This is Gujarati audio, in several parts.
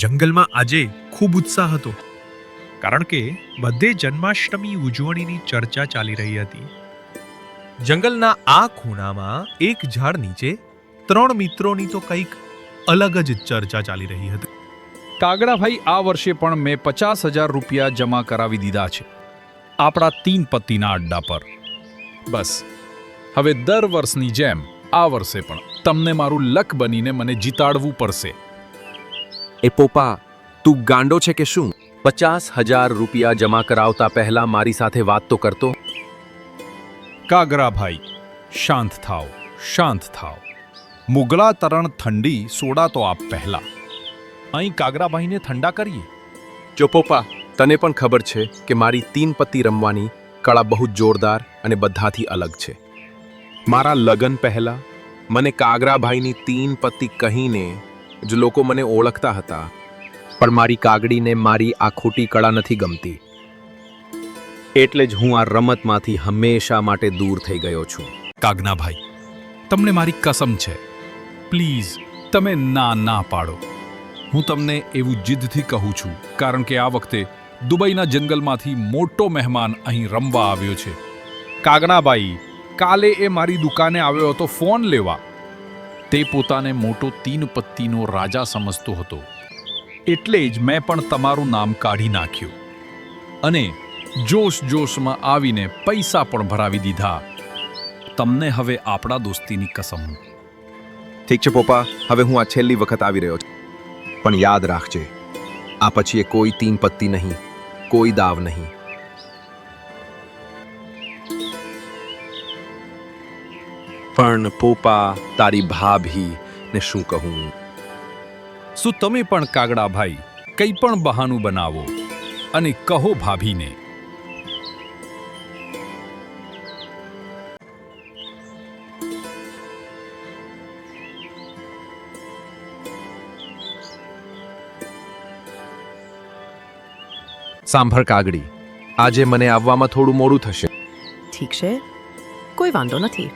જંગલમાં આજે ખૂબ ઉત્સાહ હતો. કારણ કે બધે જન્માષ્ટમી ઉજવણીની ચર્ચા ચાલી રહી હતી. જંગલના આ ખૂણામાં એક ઝાડ નીચે ત્રણ મિત્રોની તો કંઈક અલગ જ ચર્ચા ચાલી રહી હતી. કાગડાભાઈ, આ વર્ષે પણ મેં પચાસ હજાર રૂપિયા જમા કરાવી દીધા છે. આપણા તીન પત્તીના અડ્ડા પર. બસ. હવે દર વર્ષની જેમ આ વર્ષે પણ તમને મારું લક બનીને મને જીતાડવું પડશે. એ પોપા તું ગાંડો છે કે શું? પચાસ હજાર રૂપિયા જમા કરાવતા પહેલા મારી સાથે વાત તો કરતો. કાગરાભાઈ શાંત થાઓ શાંત થાઓ. મુગલા તરણ ઠંડી સોડા તો આપ પહેલા. અહીં કાગરાભાઈને ઠંડા કરીએ. જો પોપા તને પણ ખબર છે કે મારી તીન પત્તી રમવાની કળા બહુ જોરદાર અને બધાથી અલગ છે. મારા લગન પહેલા મને કાગરાભાઈની તીન પત્તી કહીને જ લોકો મને ઓળખતા હતા. પણ મારી કાગડીને મારી આ ખોટી કળા નથી ગમતી. એટલે જ હું આ રમતમાંથી હંમેશા માટે દૂર થઈ ગયો છું. કાગનાભાઈ, તમને મારી કસમ છે. પ્લીઝ, તમે ના ના પાડો. હું તમને એવું જીદથી કહું છું, કારણ કે આ વખતે દુબઈના જંગલમાંથી મોટો મહેમાન અહીં રમવા આવ્યો છે. કાગણાબાઈ કાલે એ મારી દુકાને આવ્યો હતો ફોન લેવા. તે પોતાને મોટો તીન પત્તીનો રાજા સમજતો હતો. એટલે જ મેં પણ તમારું નામ કાઢી નાખ્યું. અને જોશ જોશમાં આવીને પૈસા પણ ભરાવી દીધા. તમને હવે આપણા દોસ્તીની કસમ. ઠીક છે પોપા, હવે હું આ છેલ્લી વખત આવી રહ્યો છું. પણ યાદ રાખજે, આ પછી કોઈ તીન પત્તી નહીં, કોઈ દાવ નહીં. પણ પોપા તારી ભાભી ને શું કહું? શું તમે પણ કાગડાભાઈ કંઈ પણ બહાનું બનાવો અને કહો ભાભીને. સાંભળ કાગડી આજે મને આવવામાં થોડું મોડું થશે. ઠીક છે કોઈ વાંધો નથી.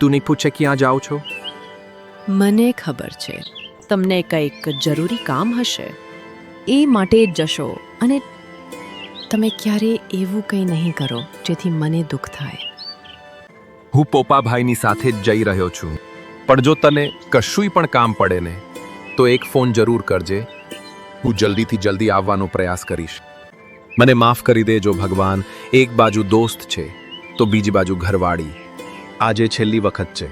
તું નહીં પૂછે ક્યાં જાઓ છો? મને ખબર છે. તમને કંઈક જરૂરી કામ હશે. એ માટે જશો અને તમે ક્યારે એવું કંઈ નહીં કરો જેથી મને દુઃખ થાય. હું પોપાભાઈની સાથે જ જઈ રહ્યો છું. પણ જો તને કશુંય પણ કામ પડે ને તો એક ફોન જરૂર કરજે. હું જલ્દીથી જલ્દી આવવાનો પ્રયાસ કરીશ. મને માફ કરી દેજો ભગવાન એક બાજુ દોસ્ત છે તો બીજી બાજુ ઘરવાળી. આજે છેલ્લી વખત છે.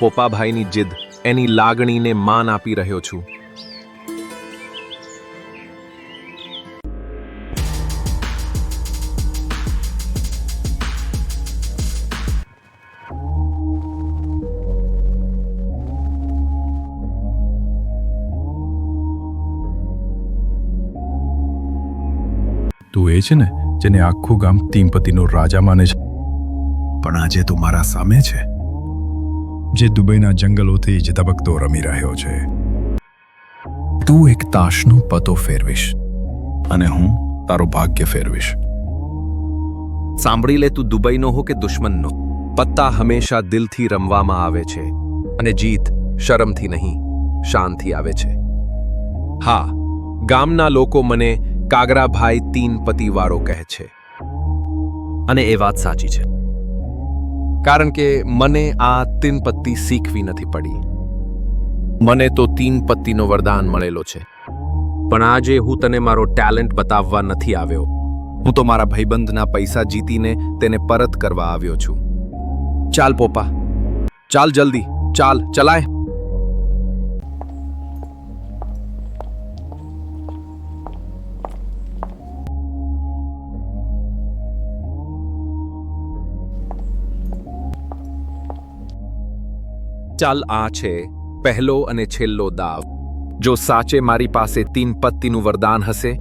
પોપાભાઈની જીદ એની લાગણીને માન આપી રહ્યો છું. તું એ છે ને જેને આખું ગામ તીનપતિનો રાજા માને છે? પણ આજે તું મારા સામે છે. જે દુબઈના જંગલોથી જ ધબકતો રમી રહ્યો છે. તું એક તાશનો પતો ફેરવીશ અને હું તારો ભાગ્ય ફેરવીશ. સાંભળી લે તું દુબઈનો હો કે દુશ્મનનો. પત્તા હંમેશા દિલથી રમવામાં આવે છે અને જીત શરમથી નહીં શાનથી આવે છે. હા ગામના લોકો મને કાગરાભાઈ તીન પતિવાળો કહે છે. અને એ વાત સાચી છે. કારણ કે મને આ તીન પત્તી શીખવી નથી પડી. મને તો તીન પત્તીનો વરદાન મળેલો છે. પણ આજે હું તને મારો ટેલેન્ટ બતાવવા નથી આવ્યો. હું તો મારા ભાઈબંધના પૈસા જીતીને તેને પરત કરવા આવ્યો છું. ચાલ પોપા. ચાલ જલ્દી. ચાલ, ચલાય. ચાલ આ છે, પહેલો અને છેલ્લો દાવ. જો સાચે મારી પાસે તીન પત્તીનું વરદાન હશે,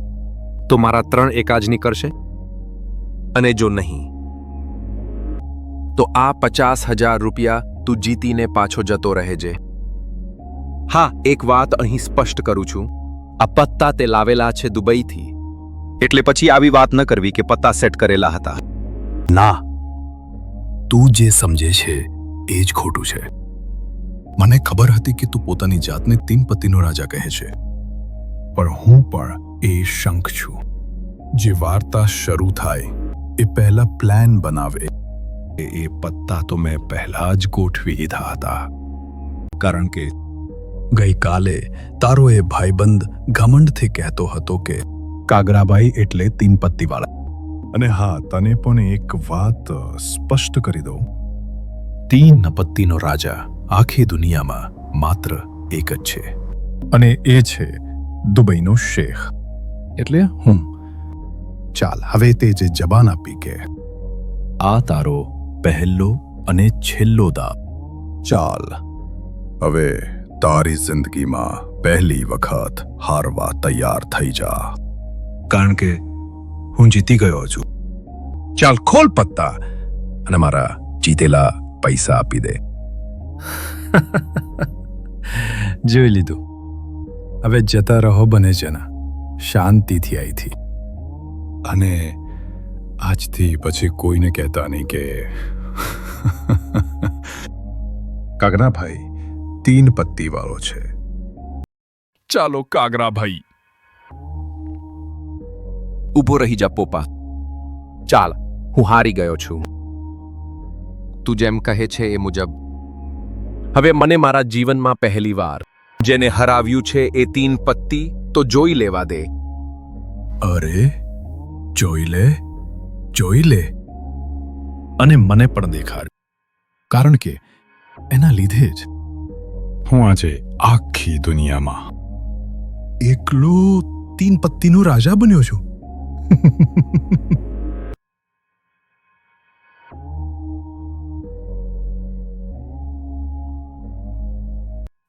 તો મારા ત્રણ એકાજ નીકળશે? અને જો નહીં, તો આ પચાસ હજાર રૂપિયા તું જીતીને પાછો જતો રહેજે હા, એક વાત અહીં સ્પષ્ટ કરું છું. આ પત્તા તે લાવેલા છે દુબઈથી. એટલે પછી આવી વાત ન કરવી કે પત્તા સેટ કરેલા હતા. ના, તું જે સમજે છે, એ જ ખોટું છે. મને ખબર હતી કે તું પોતાની જાતને તીનપતિનો રાજા કહે છે. પણ હું પણ એ શંખ છું. જે વાર્તા શરૂ થાય, એ પહેલા પ્લાન બનાવે. એ પત્તા તો મેં પહેલા જ ગોઠવી દીધા હતા. કારણ કે ગઈકાલે તારો એ ભાઈબંધ ઘમંડથી કહેતો હતો કે, કાગરાભાઈ એટલે તીન પત્તીવાળા. અને હા, તને પણ એક વાત સ્પષ્ટ કરી દઉં. તીન પત્તીનો રાજા આખી દુનિયામાં માત્ર એક જ છે. અને એ છે દુબઈનો શેખ. એટલે હું. ચાલ હવે તે જે જબાન આપી કે. આ તારો પહેલો અને છેલ્લો દાવ. ચાલ હવે તારી જિંદગીમાં પહેલી વખત હારવા તૈયાર થઈ જા. કારણ કે હું જીતી ગયો છું. ચાલ ખોલ પત્તા અને મારા જીતેલા પૈસા આપી દે. જોઈ લીધું. હવે જતા રહો બને છે ને શાંતિથી અહીંથી અને આજથી પછી કોઈને કહેતા નહીં કે કાગરાભાઈ તીન પત્તી વાળો છે. ચાલો કાગરાભાઈ ઊભો રહી જા પોપા. ચાલ હું હારી ગયો છું. તું જેમ કહે છે એ મુજબ હવે મને મારા જીવનમાં પહેલીવાર જેને હરાવ્યું છે એ તીન પત્તી, તો જોઈ લેવા દે. અરે, જોઈ લે જોઈ લે. અને મને પણ દેખાડ. કારણ કે, એના લીધે જ હું આજે આખી દુનિયામાં એકલો તીન પત્તીનો રાજા બન્યો છું.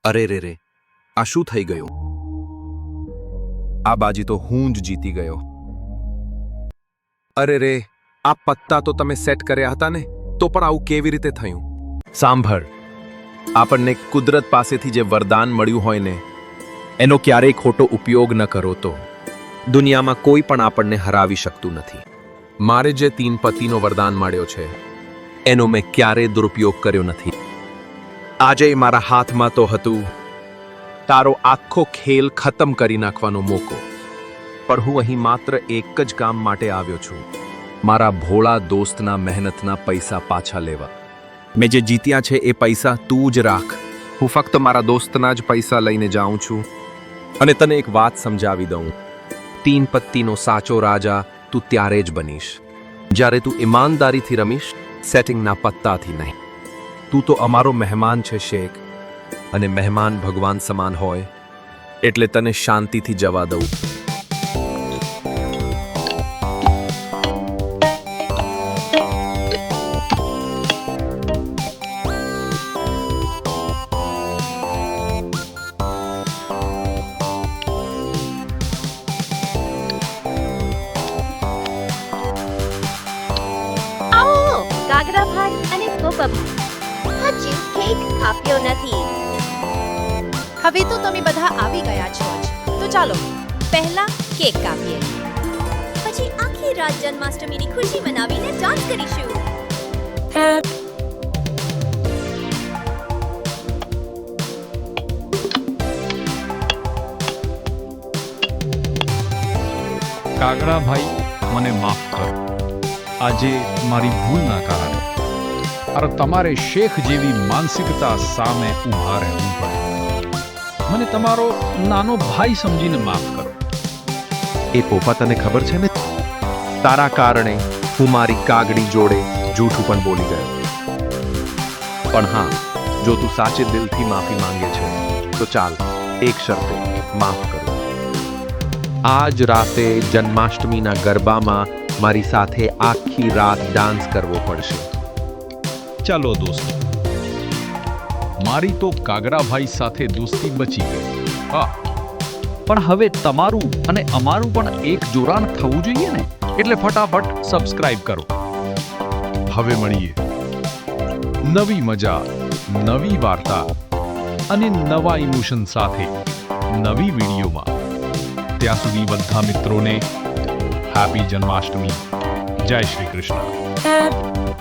અરે રે રે, આ શું થઈ ગયું? આ બાજી તો હું જ જીતી ગયો. અરે રે, આ પત્તા તો તમે સેટ કર્યા હતા ને, તો પણ આવું કેવી રીતે થયું? સાંભળ, આપણને કુદરત પાસેથી જે વરદાન મળ્યું હોય ને, એનો ક્યારેય ખોટો ઉપયોગ ન કરો તો. દુનિયામાં કોઈ પણ આપણને હરાવી શકતું નથી. મારે જે તીન પતિનો વરદાન મળ્યો છે, એનો મેં ક્યારેય દુરુપયોગ કર્યો નથી. આજે મારા હાથમાં તો હતું. તારો આખો ખેલ ખતમ કરી નાખવાનો મોકો. પણ હું અહીં માત્ર એક જ કામ માટે આવ્યો છું. મારા ભોળા દોસ્તના મહેનતના પૈસા પાછા લેવા. મેં જે જીત્યા છે એ પૈસા તું જ રાખ. હું ફક્ત મારા દોસ્તના જ પૈસા લઈને જાઉં છું. અને તને એક વાત સમજાવી દઉં. તીન પત્તીનો સાચો રાજા તું ત્યારે જ બનીશ. જ્યારે તું ઈમાનદારીથી રમીશ સેટિંગના પત્તાથી નહીં. તું તો અમારો મહેમાન છે, શેખ. અને મહેમાન ભગવાન સમાન હોય, એટલે તને શાંતિથી જવા દઉં. હવે તો તમે બધા આવી ગયા છો તો ચાલો, પહેલા કેક કાપીએ. પછી આખી રાત જન્માષ્ટમીની ખુશી મનાવીને ડાન્સ કરીશું. કાગડા ભાઈ, મને માફ કરો. આજે મારી ભૂલના કારણે. અરે તમારે શેખ જેવી માનસિકતા સામે ઊભા રહેવું પડે. મને તમારો નાનો ભાઈ સમજીને માફ કરો. એ પોપા તને ખબર છે ને? તારા કારણે હું મારી કાગડી જોડે જૂઠું પણ બોલી ગયો. પણ હા જો તું સાચે દિલથી માફી માંગે છે તો ચાલ એક શરતે માફ કરો. આજ રાતે જન્માષ્ટમીના ગરબામાં મારી સાથે આખી રાત ડાન્સ કરવો પડશે. ચાલો દોસ્તો મારી તો કાગરાભાઈ સાથે દોસ્તી બચી ગઈ. હા. પણ હવે તમારું અને અમારું પણ એક જોડાણ થવું જોઈએ ને? એટલે ફટાફટ સબસ્ક્રાઇબ કરો. હવે મળીએ. નવી મજા, નવી વાર્તા અને નવા ઇમોશન સાથે નવી વિડીયોમાં. ત્યાં સુધી બધા મિત્રોને હેપી જન્માષ્ટમી જય શ્રી કૃષ્ણ.